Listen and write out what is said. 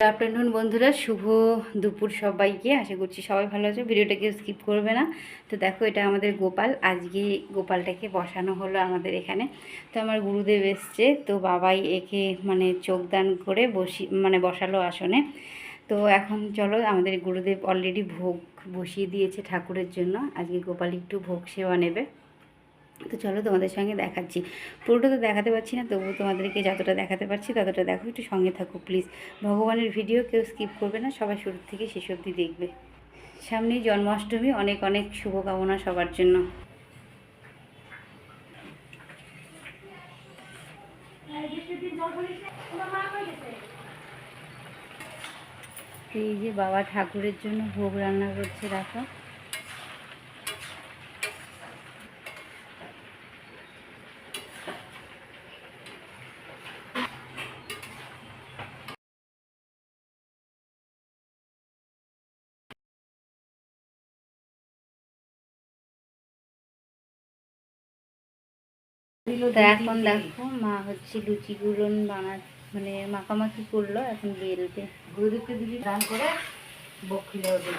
Good afternoon বন্ধুরা। শুভ দুপুর সবাইকে। আশা করছি সবাই ভালো আছে। ভিডিওটাকে স্কিপ করবে না। তো দেখো, এটা আমাদের গোপাল। আজকে গোপালটাকে বসানো হলো আমাদের এখানে। তো আমার গুরুদেব এসছে। তো বাবাই একে মানে যোগদান করে বসি মানে বসালো আসনে। তো এখন চলো, আমাদের গুরুদেব অলরেডি ভোগ বসিয়ে দিয়েছে ঠাকুরের জন্য। আজকে গোপাল একটু ভোগ সেবা নেবে। তো চলো তোমাদের সঙ্গে দেখাচ্ছি। পুরোটা তো দেখাতে পারছি না, তবুও তোমাদেরকে যতটা দেখাতে পারছি ততটা দেখো, একটু সঙ্গে থাকো প্লিজ ভগবানের ভিডিও কেউ স্কিপ করবে না, সবাই শুরু থেকে শেষ অবধি দেখবে। সামনেই জন্মাষ্টমী, অনেক অনেক শুভকামনা সবার জন্য। এই যে বাবা ঠাকুরের জন্য ভোগ রান্না করছে, দেখো। তো এখন দেখো মা হচ্ছে লুচি গুলন বানা মানে মাখামাখি করল এখন বেলবে গুরুদেবকে দিদি দান করে বক্ষিলে দিল।